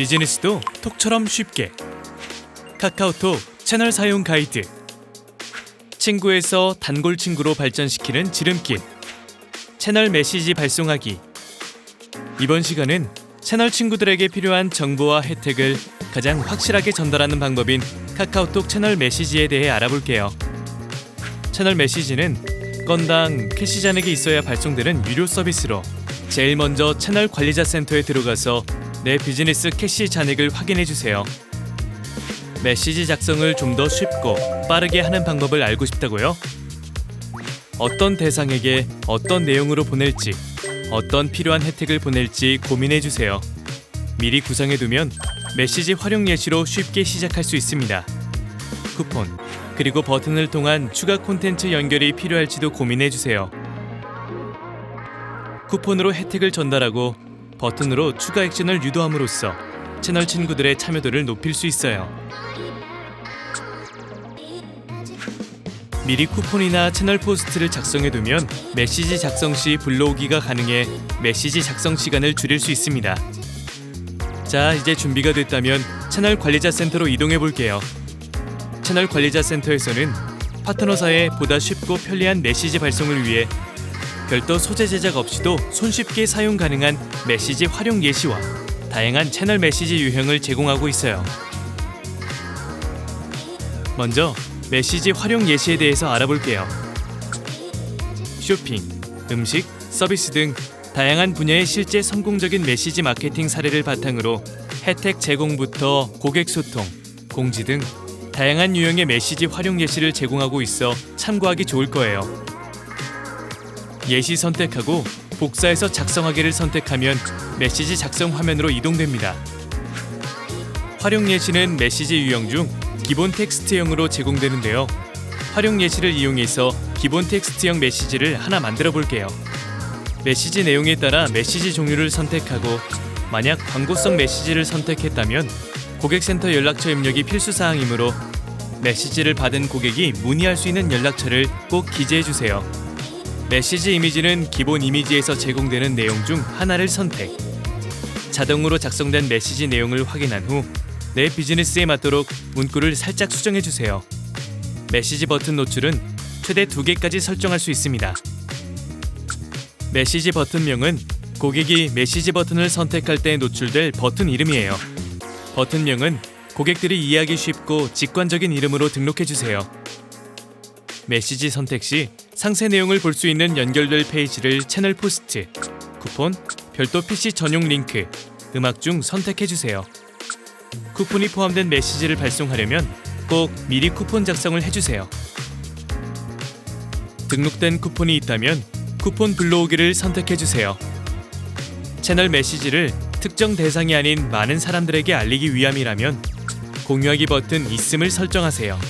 비즈니스도 톡처럼 쉽게. 카카오톡 채널 사용 가이드. 친구에서 단골 친구로 발전시키는 지름길. 채널 메시지 발송하기. 이번 시간은 채널 친구들에게 필요한 정보와 혜택을 가장 확실하게 전달하는 방법인 카카오톡 채널 메시지에 대해 알아볼게요. 채널 메시지는 건당 캐시 잔액이 있어야 발송되는 유료 서비스로 제일 먼저 채널 관리자 센터에 들어가서 내 비즈니스 캐시 잔액을 확인해 주세요. 메시지 작성을 좀 더 쉽고 빠르게 하는 방법을 알고 싶다고요? 어떤 대상에게 어떤 내용으로 보낼지, 어떤 필요한 혜택을 보낼지 고민해 주세요. 미리 구상해 두면 메시지 활용 예시로 쉽게 시작할 수 있습니다. 쿠폰, 그리고 버튼을 통한 추가 콘텐츠 연결이 필요할지도 고민해 주세요. 쿠폰으로 혜택을 전달하고 버튼으로 추가 액션을 유도함으로써 채널 친구들의 참여도를 높일 수 있어요. 미리 쿠폰이나 채널 포스트를 작성해 두면 메시지 작성 시 불러오기가 가능해 메시지 작성 시간을 줄일 수 있습니다. 자, 이제 준비가 됐다면 채널 관리자 센터로 이동해 볼게요. 채널 관리자 센터에서는 파트너사의 보다 쉽고 편리한 메시지 발송을 위해 별도 소재 제작 없이도 손쉽게 사용 가능한 메시지 활용 예시와 다양한 채널 메시지 유형을 제공하고 있어요. 먼저 메시지 활용 예시에 대해서 알아볼게요. 쇼핑, 음식, 서비스 등 다양한 분야의 실제 성공적인 메시지 마케팅 사례를 바탕으로 혜택 제공부터 고객 소통, 공지 등 다양한 유형의 메시지 활용 예시를 제공하고 있어 참고하기 좋을 거예요. 예시 선택하고 복사해서 작성하기를 선택하면 메시지 작성 화면으로 이동됩니다. 활용 예시는 메시지 유형 중 기본 텍스트형으로 제공되는데요. 활용 예시를 이용해서 기본 텍스트형 메시지를 하나 만들어 볼게요. 메시지 내용에 따라 메시지 종류를 선택하고 만약 광고성 메시지를 선택했다면 고객센터 연락처 입력이 필수 사항이므로 메시지를 받은 고객이 문의할 수 있는 연락처를 꼭 기재해 주세요. 메시지 이미지는 기본 이미지에서 제공되는 내용 중 하나를 선택. 자동으로 작성된 메시지 내용을 확인한 후 내 비즈니스에 맞도록 문구를 살짝 수정해 주세요. 메시지 버튼 노출은 최대 두 개까지 설정할 수 있습니다. 메시지 버튼명은 고객이 메시지 버튼을 선택할 때 노출될 버튼 이름이에요. 버튼명은 고객들이 이해하기 쉽고 직관적인 이름으로 등록해 주세요. 메시지 선택 시 상세 내용을 볼 수 있는 연결될 페이지를 채널 포스트, 쿠폰, 별도 PC 전용 링크, 음악 중 선택해 주세요. 쿠폰이 포함된 메시지를 발송하려면 꼭 미리 쿠폰 작성을 해주세요. 등록된 쿠폰이 있다면 쿠폰 불러오기를 선택해 주세요. 채널 메시지를 특정 대상이 아닌 많은 사람들에게 알리기 위함이라면 공유하기 버튼 있음을 설정하세요.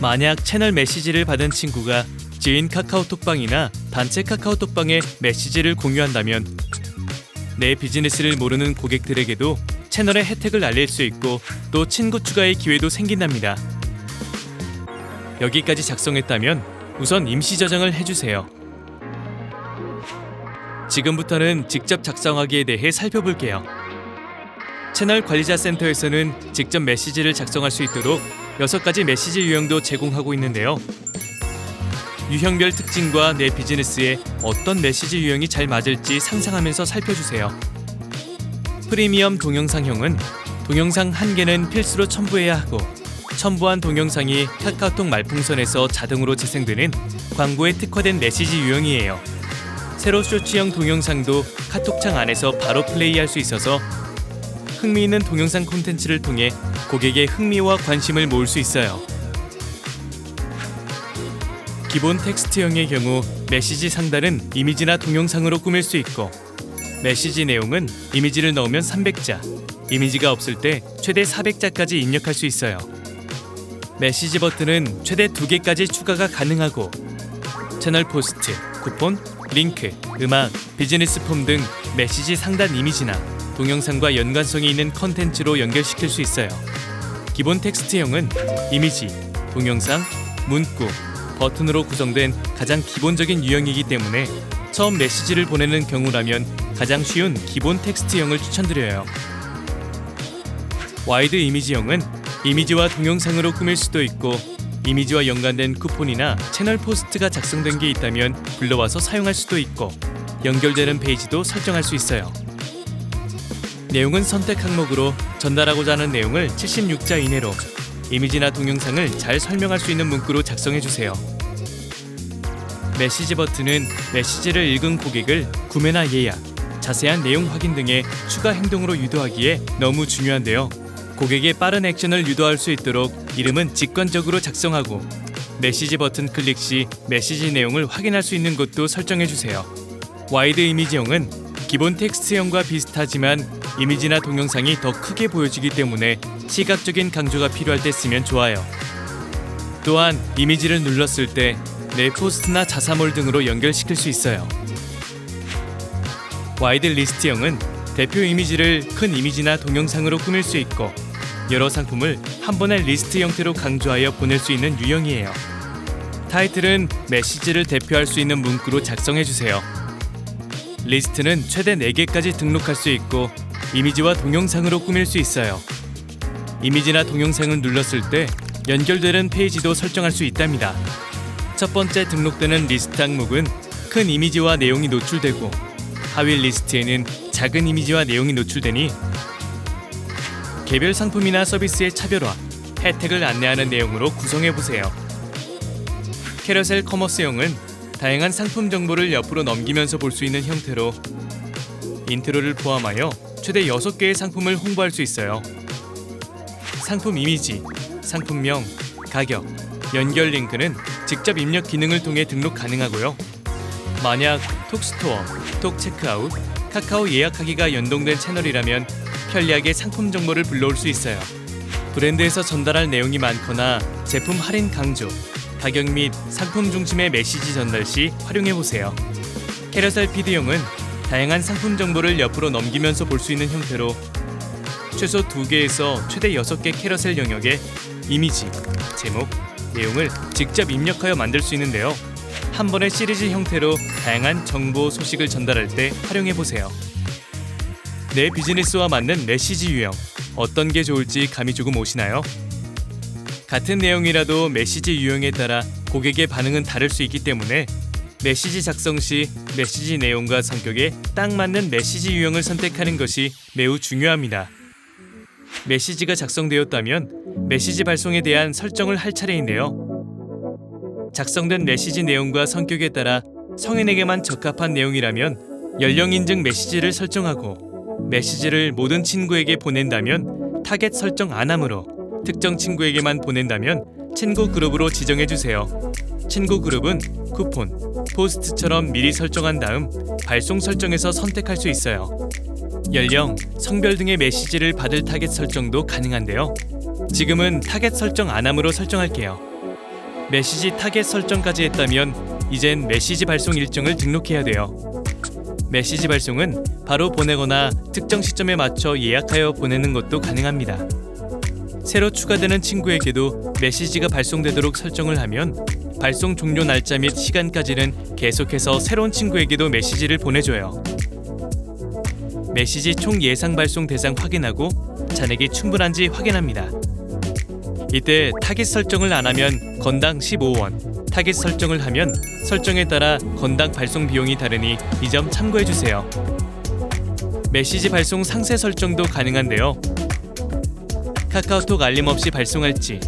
만약 채널 메시지를 받은 친구가 지인 카카오톡방이나 단체 카카오톡방에 메시지를 공유한다면 내 비즈니스를 모르는 고객들에게도 채널의 혜택을 알릴 수 있고 또 친구 추가의 기회도 생긴답니다. 여기까지 작성했다면 우선 임시 저장을 해주세요. 지금부터는 직접 작성하기에 대해 살펴볼게요. 채널 관리자 센터에서는 직접 메시지를 작성할 수 있도록 6가지 메시지 유형도 제공하고 있는데요. 유형별 특징과 내 비즈니스에 어떤 메시지 유형이 잘 맞을지 상상하면서 살펴주세요. 프리미엄 동영상형은 동영상 한 개는 필수로 첨부해야 하고 첨부한 동영상이 카카오톡 말풍선에서 자동으로 재생되는 광고에 특화된 메시지 유형이에요. 세로 쇼츠형 동영상도 카톡창 안에서 바로 플레이할 수 있어서 흥미있는 동영상 콘텐츠를 통해 고객의 흥미와 관심을 모을 수 있어요. 기본 텍스트형의 경우 메시지 상단은 이미지나 동영상으로 꾸밀 수 있고 메시지 내용은 이미지를 넣으면 300자, 이미지가 없을 때 최대 400자까지 입력할 수 있어요. 메시지 버튼은 최대 2개까지 추가가 가능하고 채널 포스트, 쿠폰, 링크, 음악, 비즈니스 폼 등 메시지 상단 이미지나 동영상과 연관성이 있는 컨텐츠로 연결시킬 수 있어요. 기본 텍스트형은 이미지, 동영상, 문구, 버튼으로 구성된 가장 기본적인 유형이기 때문에 처음 메시지를 보내는 경우라면 가장 쉬운 기본 텍스트형을 추천드려요. 와이드 이미지형은 이미지와 동영상으로 꾸밀 수도 있고 이미지와 연관된 쿠폰이나 채널 포스트가 작성된 게 있다면 불러와서 사용할 수도 있고 연결되는 페이지도 설정할 수 있어요. 내용은 선택 항목으로 전달하고자 하는 내용을 76자 이내로 이미지나 동영상을 잘 설명할 수 있는 문구로 작성해 주세요. 메시지 버튼은 메시지를 읽은 고객을 구매나 예약, 자세한 내용 확인 등의 추가 행동으로 유도하기에 너무 중요한데요. 고객의 빠른 액션을 유도할 수 있도록 이름은 직관적으로 작성하고 메시지 버튼 클릭 시 메시지 내용을 확인할 수 있는 곳도 설정해 주세요. 와이드 이미지형은 기본 텍스트형과 비슷하지만 이미지나 동영상이 더 크게 보여지기 때문에 시각적인 강조가 필요할 때 쓰면 좋아요. 또한 이미지를 눌렀을 때 내 포스트나 자사몰 등으로 연결시킬 수 있어요. 와이드 리스트형은 대표 이미지를 큰 이미지나 동영상으로 꾸밀 수 있고 여러 상품을 한 번에 리스트 형태로 강조하여 보낼 수 있는 유형이에요. 타이틀은 메시지를 대표할 수 있는 문구로 작성해 주세요. 리스트는 최대 4개까지 등록할 수 있고 이미지와 동영상으로 꾸밀 수 있어요. 이미지나 동영상을 눌렀을 때 연결되는 페이지도 설정할 수 있답니다. 첫 번째 등록되는 리스트 항목은 큰 이미지와 내용이 노출되고 하위 리스트에는 작은 이미지와 내용이 노출되니 개별 상품이나 서비스의 차별화, 혜택을 안내하는 내용으로 구성해 보세요. 캐러셀 커머스형은 다양한 상품 정보를 옆으로 넘기면서 볼 수 있는 형태로 인트로를 포함하여 최대 6개의 상품을 홍보할 수 있어요. 상품 이미지, 상품명, 가격, 연결 링크는 직접 입력 기능을 통해 등록 가능하고요. 만약 톡스토어, 톡 체크아웃, 카카오 예약하기가 연동된 채널이라면 편리하게 상품 정보를 불러올 수 있어요. 브랜드에서 전달할 내용이 많거나 제품 할인 강조, 가격 및 상품 중심의 메시지 전달 시 활용해 보세요. 캐러셀 PD용은 다양한 상품 정보를 옆으로 넘기면서 볼 수 있는 형태로 최소 2개에서 최대 6개 캐러셀 영역에 이미지, 제목, 내용을 직접 입력하여 만들 수 있는데요. 한 번의 시리즈 형태로 다양한 정보 소식을 전달할 때 활용해 보세요. 내 비즈니스와 맞는 메시지 유형 어떤 게 좋을지 감이 조금 오시나요? 같은 내용이라도 메시지 유형에 따라 고객의 반응은 다를 수 있기 때문에 메시지 작성 시 메시지 내용과 성격에 딱 맞는 메시지 유형을 선택하는 것이 매우 중요합니다. 메시지가 작성되었다면 메시지 발송에 대한 설정을 할 차례인데요. 작성된 메시지 내용과 성격에 따라 성인에게만 적합한 내용이라면 연령 인증 메시지를 설정하고 메시지를 모든 친구에게 보낸다면 타겟 설정 안 함으로 특정 친구에게만 보낸다면 친구 그룹으로 지정해 주세요. 친구 그룹은 쿠폰, 포스트처럼 미리 설정한 다음 발송 설정에서 선택할 수 있어요. 연령, 성별 등의 메시지를 받을 타겟 설정도 가능한데요. 지금은 타겟 설정 안 함으로 설정할게요. 메시지 타겟 설정까지 했다면 이젠 메시지 발송 일정을 등록해야 돼요. 메시지 발송은 바로 보내거나 특정 시점에 맞춰 예약하여 보내는 것도 가능합니다. 새로 추가되는 친구에게도 메시지가 발송되도록 설정을 하면 발송 종료 날짜 및 시간까지는 계속해서 새로운 친구에게도 메시지를 보내줘요. 메시지 총 예상 발송 대상 확인하고 잔액이 충분한지 확인합니다. 이때 타깃 설정을 안 하면 건당 15원, 타깃 설정을 하면 설정에 따라 건당 발송 비용이 다르니 이 점 참고해 주세요. 메시지 발송 상세 설정도 가능한데요. 카카오톡 알림 없이 발송할지,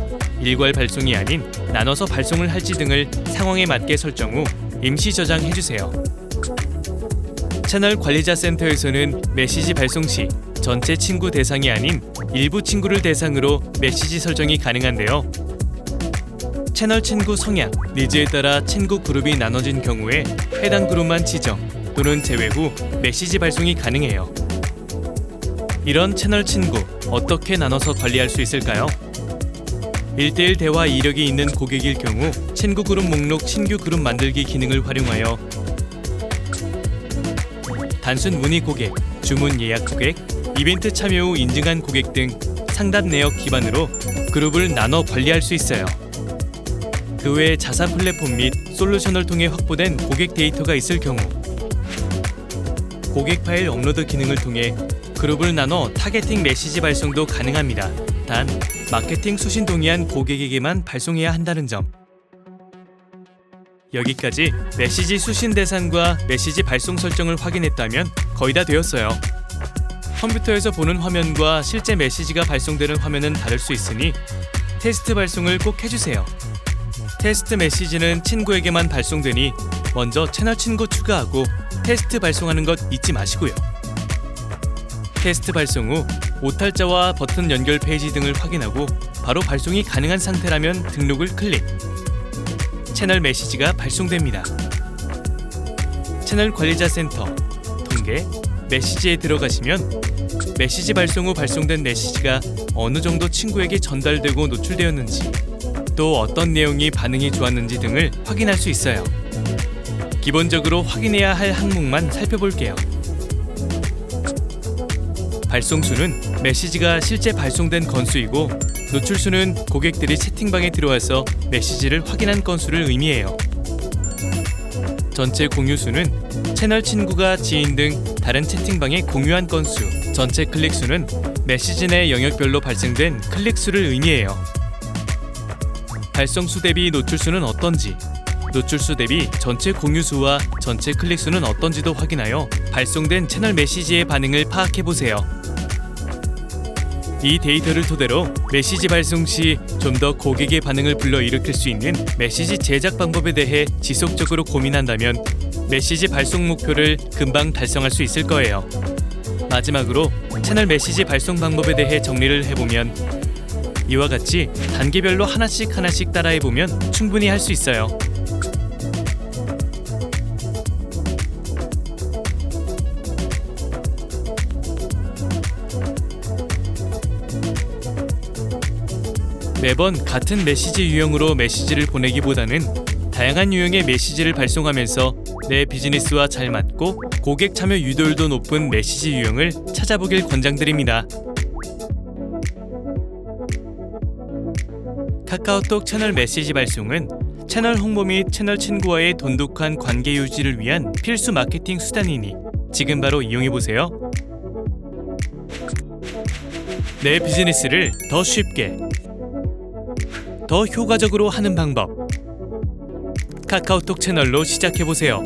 일괄 발송이 아닌 나눠서 발송을 할지 등을 상황에 맞게 설정 후 임시 저장해 주세요. 채널 관리자 센터에서는 메시지 발송 시 전체 친구 대상이 아닌 일부 친구를 대상으로 메시지 설정이 가능한데요. 채널 친구 성향, 니즈에 따라 친구 그룹이 나눠진 경우에 해당 그룹만 지정 또는 제외 후 메시지 발송이 가능해요. 이런 채널 친구 어떻게 나눠서 관리할 수 있을까요? 1대1 대화 이력이 있는 고객일 경우 친구 그룹 목록 신규 그룹 만들기 기능을 활용하여 단순 문의 고객, 주문 예약 고객, 이벤트 참여 후 인증한 고객 등 상담 내역 기반으로 그룹을 나눠 관리할 수 있어요. 그 외 자사 플랫폼 및 솔루션을 통해 확보된 고객 데이터가 있을 경우 고객 파일 업로드 기능을 통해 그룹을 나눠 타겟팅 메시지 발송도 가능합니다. 단 마케팅 수신 동의한 고객에게만 발송해야 한다는 점. 여기까지 메시지 수신 대상과 메시지 발송 설정을 확인했다면 거의 다 되었어요. 컴퓨터에서 보는 화면과 실제 메시지가 발송되는 화면은 다를 수 있으니 테스트 발송을 꼭 해주세요. 테스트 메시지는 친구에게만 발송되니 먼저 채널 친구 추가하고 테스트 발송하는 것 잊지 마시고요. 테스트 발송 후 오탈자와 버튼 연결 페이지 등을 확인하고 바로 발송이 가능한 상태라면 등록을 클릭. 채널 메시지가 발송됩니다. 채널 관리자 센터, 통계, 메시지에 들어가시면 메시지 발송 후 발송된 메시지가 어느 정도 친구에게 전달되고 노출되었는지 또 어떤 내용이 반응이 좋았는지 등을 확인할 수 있어요. 기본적으로 확인해야 할 항목만 살펴볼게요. 발송수는 메시지가 실제 발송된 건수이고 노출수는 고객들이 채팅방에 들어와서 메시지를 확인한 건수를 의미해요. 전체 공유수는 채널 친구가 지인 등 다른 채팅방에 공유한 건수, 전체 클릭수는 메시지 내 영역별로 발생된 클릭수를 의미해요. 발송수 대비 노출수는 어떤지, 노출수 대비 전체 공유수와 전체 클릭수는 어떤지도 확인하여 발송된 채널 메시지의 반응을 파악해 보세요. 이 데이터를 토대로 메시지 발송 시 좀 더 고객의 반응을 불러일으킬 수 있는 메시지 제작 방법에 대해 지속적으로 고민한다면 메시지 발송 목표를 금방 달성할 수 있을 거예요. 마지막으로 채널 메시지 발송 방법에 대해 정리를 해보면 이와 같이 단계별로 하나씩 하나씩 따라해보면 충분히 할 수 있어요. 매번 같은 메시지 유형으로 메시지를 보내기보다는 다양한 유형의 메시지를 발송하면서 내 비즈니스와 잘 맞고 고객 참여 유도율도 높은 메시지 유형을 찾아보길 권장드립니다. 카카오톡 채널 메시지 발송은 채널 홍보 및 채널 친구와의 돈독한 관계 유지를 위한 필수 마케팅 수단이니 지금 바로 이용해 보세요. 내 비즈니스를 더 쉽게 더 효과적으로 하는 방법. 카카오톡 채널로 시작해 보세요.